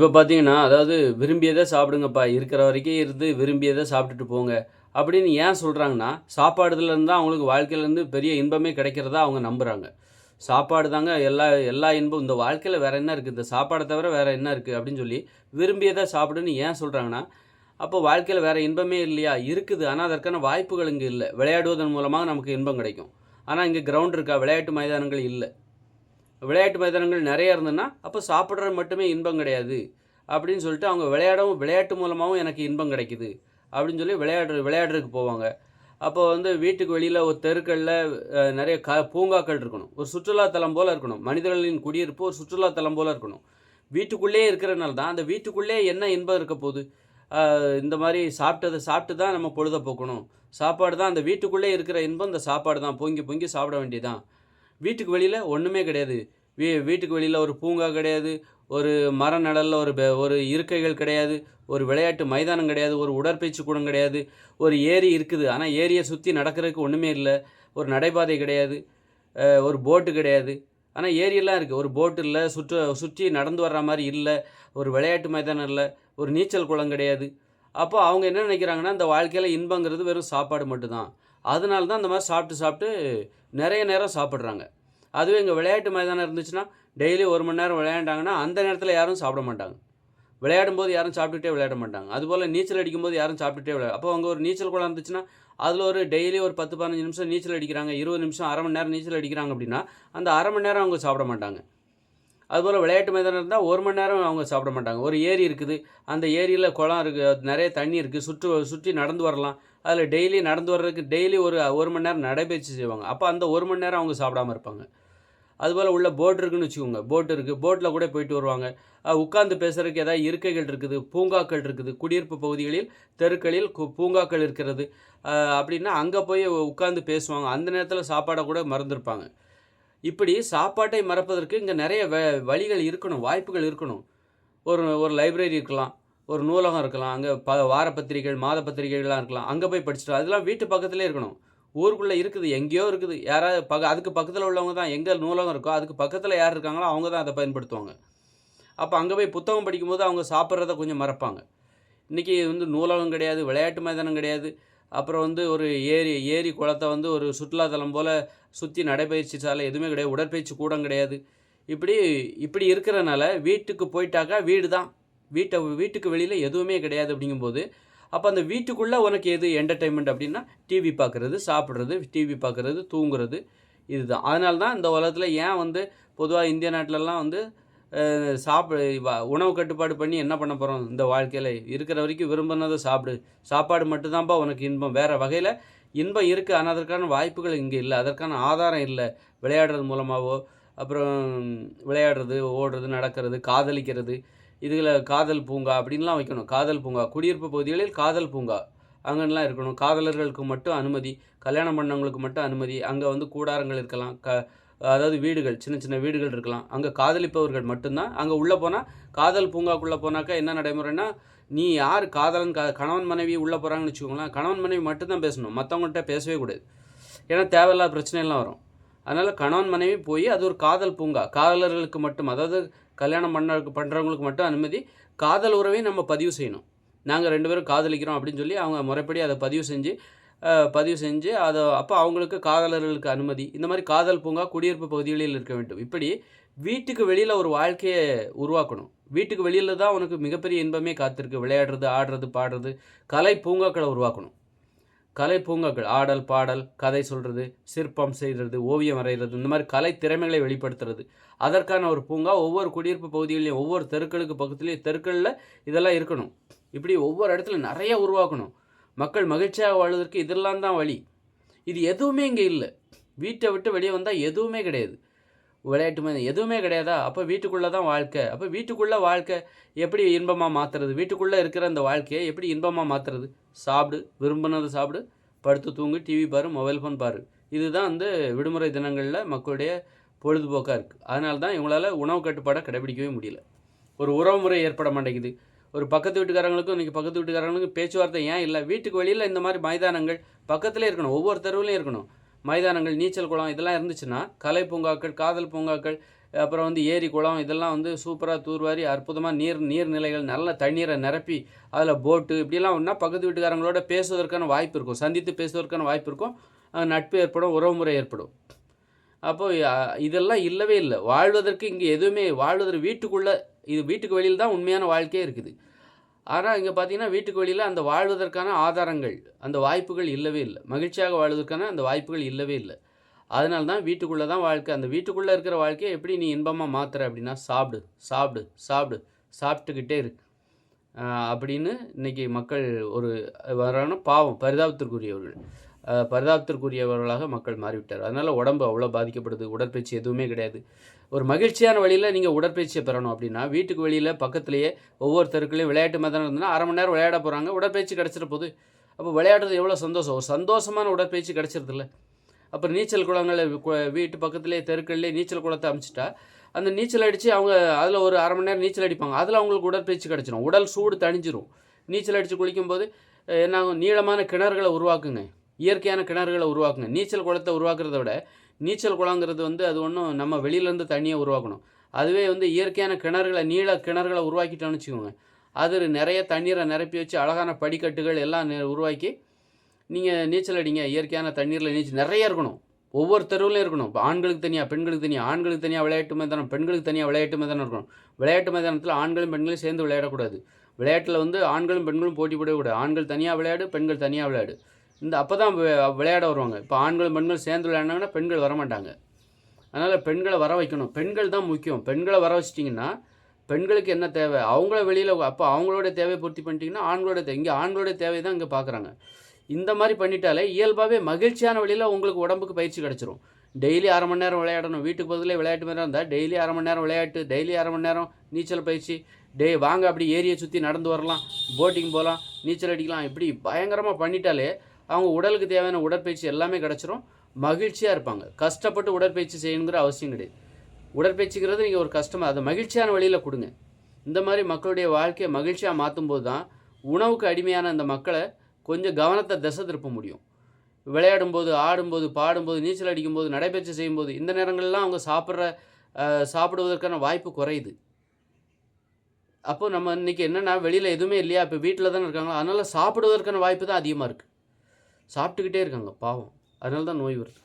இப்போ பார்த்தீங்கன்னா அதாவது விரும்பியதை சாப்பிடுங்கப்பா இருக்கிற வரைக்கும் இருந்து விரும்பியதை சாப்பிட்டுட்டு போங்க. அப்படின்னு ஏன் சொல்கிறாங்கன்னா சாப்பாடுலேருந்து தான் அவங்களுக்கு வாழ்க்கையிலேருந்து பெரிய இன்பமே கிடைக்கிறதா அவங்க நம்புகிறாங்க சாப்பாடு தாங்க எல்லா எல்லா இன்பம் இந்த வாழ்க்கையில் வேறு என்ன இருக்குது இந்த சாப்பாடை தவிர வேறு என்ன இருக்குது அப்படின்னு சொல்லி விரும்பியதை சாப்பிடுன்னு ஏன் சொல்கிறாங்கன்னா அப்போ வாழ்க்கையில் வேறு இன்பமே இல்லையா? இருக்குது. ஆனால் அதற்கான வாய்ப்புகள் இங்கே இல்லை. விளையாடுவதன் மூலமாக நமக்கு இன்பம் கிடைக்கும். ஆனால் இங்கே கிரவுண்ட் இருக்கா? விளையாட்டு மைதானங்கள் இல்லை. விளையாட்டு மைதானங்கள் நிறைய இருந்ததுன்னா அப்போ சாப்பிட்றது மட்டுமே இன்பம் கிடையாது. அப்படின்னு சொல்லிட்டு அவங்க விளையாடவும் விளையாட்டு மூலமாகவும் எனக்கு இன்பம் கிடைக்குது. அப்படின்னு சொல்லி விளையாடுற விளையாடுறதுக்கு போவாங்க. அப்போ வந்து வீட்டுக்கு வெளியில் ஒரு தெருக்களில் நிறைய க பூங்காக்கள் இருக்கணும். ஒரு சுற்றுலாத்தலம் போல் இருக்கணும். மனிதர்களின் குடியிருப்பு ஒரு சுற்றுலாத்தலம் போல் இருக்கணும். வீட்டுக்குள்ளேயே இருக்கிறனால தான் அந்த வீட்டுக்குள்ளே என்ன இன்பம் இருக்க போகுது? இந்த மாதிரி சாப்பிட்டதை சாப்பிட்டு தான் நம்ம பொழுத போக்கணும். சாப்பாடு தான் அந்த வீட்டுக்குள்ளே இருக்கிற இன்பம் இந்த சாப்பாடு தான். பொங்கி பொங்கி சாப்பிட வேண்டியதான் வீட்டுக்கு வெளியில் ஒன்றுமே கிடையாது. வீ வீட்டுக்கு வெளியில் ஒரு பூங்கா கிடையாது ஒரு மர நடலில் ஒரு பெ- ஒரு இருக்கைகள் கிடையாது ஒரு விளையாட்டு மைதானம் கிடையாது ஒரு உடற்பயிற்சி கூடம் கிடையாது ஒரு ஏரி இருக்குது. ஆனால் ஏரியை சுற்றி நடக்கிறதுக்கு ஒன்றுமே இல்லை. ஒரு நடைபாதை கிடையாது ஒரு போட்டு கிடையாது. ஆனால் ஏரியெல்லாம் இருக்குது ஒரு போட்டு இல்லை சுற்று சுற்றி நடந்து வர்ற மாதிரி இல்லை ஒரு விளையாட்டு மைதானம் இல்லை ஒரு நீச்சல் குளம் கிடையாது. அப்போ அவங்க என்ன நினைக்கிறாங்கன்னா இந்த வாழ்க்கையில் இன்பங்கிறது வெறும் சாப்பாடு மட்டும்தான். அதனால தான் அந்த மாதிரி சாப்பிட்டு சாப்பிட்டு நிறைய நேரம் சாப்பிட்றாங்க. அதுவே இங்கே விளையாட்டு மைதானம் இருந்துச்சுன்னா டெய்லி ஒரு மணி நேரம் விளையாண்டாங்கன்னா அந்த நேரத்தில் யாரும் சாப்பிட மாட்டாங்க. விளையாடும் போது யாரும் சாப்பிட்டுட்டே விளையாட மாட்டாங்க. அதுபோல் நீச்சல் அடிக்கும்போது யாரும் சாப்பிட்டுட்டே விளையாட அப்போ அங்கே ஒரு நீச்சல் குளம் இருந்துச்சுன்னா அதில் ஒரு டெய்லி ஒரு பத்து பதினஞ்சு நிமிஷம் நீச்சல் அடிக்கிறாங்க இருபது நிமிஷம் அரை மணி நேரம் நீச்சல் அடிக்கிறாங்க அப்படின்னா அந்த அரை மணி நேரம் அவங்க சாப்பிட மாட்டாங்க. அதுபோல் விளையாட்டு மைதானம் இருந்தால் ஒரு மணி நேரம் அவங்க சாப்பிட மாட்டாங்க. ஒரு ஏரி இருக்குது அந்த ஏரியில் குளம் இருக்குது நிறைய தண்ணி இருக்குது சுற்று சுற்றி நடந்து வரலாம். அதில் டெய்லி நடந்து வர்றதுக்கு டெய்லி ஒரு ஒரு மணி நேரம் நடைபயிற்சி செய்வாங்க. அப்போ அந்த ஒரு மணி நேரம் அவங்க சாப்பிடாம இருப்பாங்க. அதுபோல் உள்ள போட் இருக்குன்னு வச்சுக்கோங்க. போட் இருக்குது போட்டில் கூட போயிட்டு வருவாங்க. உட்காந்து உட்கார்ந்து பேசுறதுக்கு ஏதாவது இருக்கைகள் இருக்குது பூங்காக்கள் இருக்குது குடியிருப்பு பகுதிகளில் தெருக்களில் கு- பூங்காக்கள் இருக்கிறது. அப்படின்னா அங்கே போய் உட்கார்ந்து பேசுவாங்க. அந்த நேரத்தில் சாப்பாடை கூட மறந்துருப்பாங்க. இப்படி சாப்பாட்டை மறப்பதற்கு இங்கே நிறைய வ வழிகள் இருக்கணும் வாய்ப்புகள் இருக்கணும். ஒரு ஒரு லைப்ரரி இருக்கலாம் ஒரு நூலகம் இருக்கலாம் அங்கே ப வார பத்திரிகைகள் மாத பத்திரிகைகள்லாம் இருக்கலாம். அங்கே போய் படிச்சுட்டு அதெல்லாம் வீட்டு பக்கத்துலேயே இருக்கணும். ஊருக்குள்ளே இருக்குது எங்கேயோ இருக்குது. யாராவது பக அதுக்கு பக்கத்தில் உள்ளவங்க தான். எங்கே நூலகம் இருக்கோ அதுக்கு பக்கத்தில் யார் இருக்காங்களோ அவங்க தான் அதை பயன்படுத்துவாங்க. அப்போ அங்கே போய் புத்தகம் படிக்கும்போது அவங்க சாப்பிட்றத கொஞ்சம் மறப்பாங்க. இன்றைக்கி வந்து நூலகம் கிடையாது விளையாட்டு மைதானம் கிடையாது. அப்புறம் வந்து ஒரு ஏரி ஏரி குளத்தை வந்து ஒரு சுற்றுலாத்தலம் போல் சுற்றி நடைபயிற்சி சாலை எதுவுமே கிடையாது. உடற்பயிற்சி கூடம் கிடையாது. இப்படி இப்படி இருக்கிறனால வீட்டுக்கு போயிட்டாக்கா வீடு தான். வீட்டை வீட்டுக்கு வெளியில் எதுவுமே கிடையாது அப்படிங்கும்போது அப்போ அந்த வீட்டுக்குள்ளே உனக்கு எது என்டர்டைன்மெண்ட் அப்படின்னா டிவி பார்க்குறது சாப்பிட்றது டிவி பார்க்குறது தூங்குறது இதுதான். அதனால தான் இந்த உலகத்தில் ஏன் வந்து பொதுவாக இந்திய நாட்டிலலாம் வந்து சாப்பிடு வ- உணவு கட்டுப்பாடு பண்ணி என்ன பண்ண போகிறோம் இந்த வாழ்க்கையில் இருக்கிற வரைக்கும் விரும்பினதை சாப்பிடு. சாப்பாடு மட்டும்தான்ப்பா உனக்கு இன்பம். வேறு வகையில் இன்பம் இருக்குது ஆனால் அதற்கான வாய்ப்புகள் இங்கே இல்லை. அதற்கான ஆதாரம் இல்லை. விளையாடுறது மூலமாகவோ அப்புறம் விளையாடுறது ஓடுறது நடக்கிறது காதலிக்கிறது இதில் காதல் பூங்கா அப்படின்லாம் வைக்கணும். காதல் பூங்கா. குடியிருப்பு பகுதிகளில் காதல் பூங்கா. அங்கெல்லாம் இருக்கணும். காதலர்களுக்கு மட்டும் அனுமதி கல்யாணம் பண்ணவங்களுக்கு மட்டும் அனுமதி அங்கே வந்து கூடாரங்கள் இருக்கலாம் க அதாவது வீடுகள் சின்ன சின்ன வீடுகள் இருக்கலாம். அங்கே காதலிப்பவர்கள் மட்டும்தான். அங்கே உள்ளே போனால் காதல் பூங்காக்குள்ளே போனாக்கா என்ன நடைமுறைன்னா நீ யார் காதலன் க கணவன் மனைவி உள்ளே போகிறாங்கன்னு வச்சுக்கோங்களேன் கணவன் மனைவி மட்டும்தான் பேசணும். மற்றவங்கள்ட்ட பேசவே கூடாது. ஏன்னா தேவையில்லாத பிரச்சனைலாம் வரும். அதனால் கணவன் மனைவி போய் அது ஒரு காதல் பூங்கா. காதலர்களுக்கு மட்டும் அதாவது கல்யாணம் பண்ண பண்ணுறவங்களுக்கு மட்டும் அனுமதி காதல் உறவையும் நம்ம பதிவு செய்யணும். நாங்கள் ரெண்டு பேரும் காதலிக்கிறோம் அப்படின்னு சொல்லி அவங்க முறைப்படி அதை பதிவு செஞ்சு பதிவு செஞ்சு அதை அப்போ அவங்களுக்கு காதலர்களுக்கு அனுமதி. இந்த மாதிரி காதல் பூங்கா குடியிருப்பு பகுதிகளில் இருக்க வேண்டும். இப்படி வீட்டுக்கு வெளியில் ஒரு வாழ்க்கையை உருவாக்கணும். வீட்டுக்கு வெளியில் தான் உனக்கு மிகப்பெரிய இன்பமே காத்திருக்கு. விளையாடுறது ஆடுறது பாடுறது கலை பூங்காக்களை உருவாக்கணும். கலை பூங்காக்கள் ஆடல் பாடல் கதை சொல்கிறது சிற்பம் செய்கிறது ஓவியம் வரைகிறது இந்த மாதிரி கலை திறமைகளை வெளிப்படுத்துறது. அதற்கான ஒரு பூங்கா ஒவ்வொரு குடியிருப்பு பகுதிகளையும் ஒவ்வொரு தெருக்களுக்கு பக்கத்துலேயும் தெருக்களில் இதெல்லாம் இருக்கணும். இப்படி ஒவ்வொரு இடத்துல நிறைய உருவாக்கணும். மக்கள் மகிழ்ச்சியாக வாழ்வதற்கு இதெல்லாம் தான் வழி. இது எதுவுமே இங்கே இல்லை. வீட்டை விட்டு வெளியே வந்தால் எதுவுமே கிடையாது. விளையாட்டு மைதானம் எதுவுமே கிடையாதா? அப்போ வீட்டுக்குள்ளே தான் வாழ்க்கை. அப்போ வீட்டுக்குள்ளே வாழ்க்கை எப்படி இன்பமாக மாற்றுறது வீட்டுக்குள்ளே இருக்கிற அந்த வாழ்க்கையை எப்படி இன்பமாக மாற்றுறது சாப்பிடு. விரும்பினதை சாப்பிடு. படுத்து தூங்கு. டிவி பாரு. மொபைல் ஃபோன் பாரு. இதுதான் வந்து விடுமுறை தினங்களில் மக்களுடைய பொழுதுபோக்காக இருக்குது அதனால தான் இவங்களால் உணவு கட்டுப்பாடை கடைபிடிக்கவே முடியல. ஒரு உறவுமுறை ஏற்பட மாட்டேங்குது. ஒரு பக்கத்து வீட்டுக்காரங்களுக்கும் இன்றைக்கி பக்கத்து வீட்டுக்காரங்களுக்கும் பேச்சுவார்த்தை ஏன் இல்லை? வீட்டுக்கு வெளியில் இந்த மாதிரி மைதானங்கள் பக்கத்துலேயே இருக்கணும். ஒவ்வொரு தெருவிலையும் இருக்கணும். மைதானங்கள் நீச்சல் குளம் இதெல்லாம் இருந்துச்சுன்னா கலை பூங்காக்கள் காதல் பூங்காக்கள் அப்புறம் வந்து ஏரி குளம் இதெல்லாம் வந்து சூப்பராக தூர்வாரி அற்புதமாக நீர் நீர்நிலைகள் நல்ல தண்ணீரை நிரப்பி அதில் போட்டு இப்படிலாம் ஒன்றா பக்கத்து வீட்டுக்காரங்களோட பேசுவதற்கான வாய்ப்பு இருக்கும். சந்தித்து பேசுவதற்கான வாய்ப்பு இருக்கும். நட்பு ஏற்படும் உறவுமுறை ஏற்படும். அப்போது இதெல்லாம் இல்லவே இல்லை. வாழ்வதற்கு இங்கே எதுவுமே வாழ்வதற்கு வீட்டுக்குள்ளே இது வீட்டுக்கு வெளியில் தான் உண்மையான வாழ்க்கையே இருக்குது. ஆனால் இங்கே பார்த்தீங்கன்னா வீட்டுக்கு வெளியில் அந்த வாழ்வதற்கான ஆதாரங்கள் அந்த வாய்ப்புகள் இல்லவே இல்லை. மகிழ்ச்சியாக வாழ்வதற்கான அந்த வாய்ப்புகள் இல்லவே இல்லை. அதனால தான் வீட்டுக்குள்ளே தான் வாழ்க்கை. அந்த வீட்டுக்குள்ளே இருக்கிற வாழ்க்கையை எப்படி நீ இன்பமாக மாத்துற அப்படின்னா சாப்பிடு சாப்பிடு சாப்பிடு சாப்பிட்டுக்கிட்டே இரு. அப்படின்னு இன்னைக்கு மக்கள் ஒரு வரான பாவம் பரிதாபத்திற்குரியவர்கள். பரிதாபத்திற்குரியவர்களாக மக்கள் மாறிவிட்டார் அதனால் உடம்பு அவ்வளோ பாதிக்கப்படுது உடற்பயிற்சி எதுவுமே கிடையாது. ஒரு மகிழ்ச்சியான வழியில் நீங்கள் உடற்பயிற்சியை பெறணும் அப்படின்னா வீட்டுக்கு வெளியில் பக்கத்துலேயே ஒவ்வொரு தெருக்குலையும் விளையாட்டு மைதானம் இருந்ததுன்னா அரை மணி நேரம் விளையாட போகிறாங்க உடற்பயிற்சி கிடச்சிட போது அப்போ விளையாடுறது எவ்வளோ சந்தோஷம். ஒரு சந்தோஷமான உடற்பயிற்சி கிடச்சிருதில்ல அப்புறம் நீச்சல் குளங்களை வீட்டு பக்கத்துலேயே தெருக்கள்லேயே நீச்சல் குளத்தை அமைச்சிட்டா அந்த நீச்சல் அடித்து அவங்க அதில் ஒரு அரை மணி நேரம் நீச்சல் அடிப்பாங்க. அதில் அவங்களுக்கு உடற்பயிற்சி கிடச்சிரும். உடல் சூடு தணிஞ்சிரும். நீச்சல் அடித்து குளிக்கும்போது அஹ், என்ன ஆகும் நீளமான கிணறுகளை உருவாக்குங்க. இயற்கையான கிணறுகளை உருவாக்குங்க நீச்சல் குளத்தை உருவாக்குறத விட நீச்சல் குளங்கிறது வந்து அது ஒன்றும் நம்ம வெளியிலேருந்து தண்ணியை உருவாக்கணும். அதுவே வந்து இயற்கையான கிணறுகளை நீள கிணறுகளை உருவாக்கிட்டோம்னு வச்சுக்கோங்க. அது நிறைய தண்ணீரை நிரப்பி வச்சு அழகான படிக்கட்டுகள் எல்லாம் உருவாக்கி நீங்கள் நீச்சல் அடிங்க இயற்கையான தண்ணீரில் நீச்சல் நிறைய இருக்கணும். ஒவ்வொரு தெருவிலையும் இருக்கணும். இப்போ ஆண்களுக்கு தனியாக பெண்களுக்கு தனியாக ஆண்களுக்கு தனியாக விளையாட்டு மைதானம் பெண்களுக்கு தனியாக விளையாட்டு மைதானம் இருக்கணும். விளையாட்டு மைதானத்தில் ஆண்களும் பெண்களும் சேர்ந்து விளையாடக்கூடாது. விளையாட்டில் வந்து ஆண்களும் பெண்களும் போட்டி போடக்கூடாது. ஆண்கள் தனியாக விளையாடு பெண்கள் தனியாக விளையாடு. இந்த அப்போ தான் விளையாட வருவாங்க. இப்போ ஆண்களும் பெண்கள் சேர்ந்து விளையாடினாங்கன்னா பெண்கள் வரமாட்டாங்க. அதனால் பெண்களை வர வைக்கணும். பெண்கள் தான் முக்கியம். பெண்களை வர வச்சிட்டிங்கன்னா பெண்களுக்கு என்ன தேவை? அவங்கள வெளியில் அப்போ அவங்களோட தேவை பூர்த்தி பண்ணிட்டீங்கன்னா ஆண்களோட தேவை இங்கே ஆண்களோட தேவை தான் இங்கே பார்க்குறாங்க இந்த மாதிரி பண்ணிட்டாலே இயல்பாகவே மகிழ்ச்சியான வழியில் உங்களுக்கு உடம்புக்கு பயிற்சி கிடச்சிரும். டெய்லி அரை மணி நேரம் விளையாடணும். வீட்டுக்கு பதிலே விளையாட்டு மாதிரி இருந்தால் டெய்லி அரை மணி நேரம் விளையாட்டு டெய்லி அரை மணி நேரம் நீச்சல் பயிற்சி. டே வாங்க அப்படி ஏரியை சுற்றி நடந்து வரலாம். போட்டிங் போகலாம் நீச்சல் அடிக்கலாம். இப்படி பயங்கரமாக பண்ணிட்டாலே அவங்க உடலுக்கு தேவையான உடற்பயிற்சி எல்லாமே கிடச்சிரும். மகிழ்ச்சியாக இருப்பாங்க. கஷ்டப்பட்டு உடற்பயிற்சி செய்யணுங்கிற அவசியம் கிடையாது. உடற்பயிற்சிங்கிறது நீங்கள் ஒரு கஷ்டமாக அதை மகிழ்ச்சியான வழியில் கொடுங்க. இந்த மாதிரி மக்களுடைய வாழ்க்கையை மகிழ்ச்சியாக மாற்றும் போது தான் உணவுக்கு அடிமையான அந்த மக்களை கொஞ்சம் கவனத்தை திசை திருப்ப முடியும். விளையாடும்போது ஆடும்போது பாடும்போது நீச்சல் அடிக்கும்போது நடைபயிற்சி செய்யும்போது இந்த நேரங்கள்லாம் அவங்க சாப்பிட்ற சாப்பிடுவதற்கான வாய்ப்பு குறையுது. அப்போ நம்ம இன்றைக்கி என்னென்னா வெளியில் எதுவுமே இல்லையா? இப்போ வீட்டில் தானே இருக்காங்களோ? அதனால் சாப்பிடுவதற்கான வாய்ப்பு தான் அதிகமாக இருக்குது சாப்பிட்டுக்கிட்டே இருக்காங்க பாவம். அதனால தான் நோய் வருது.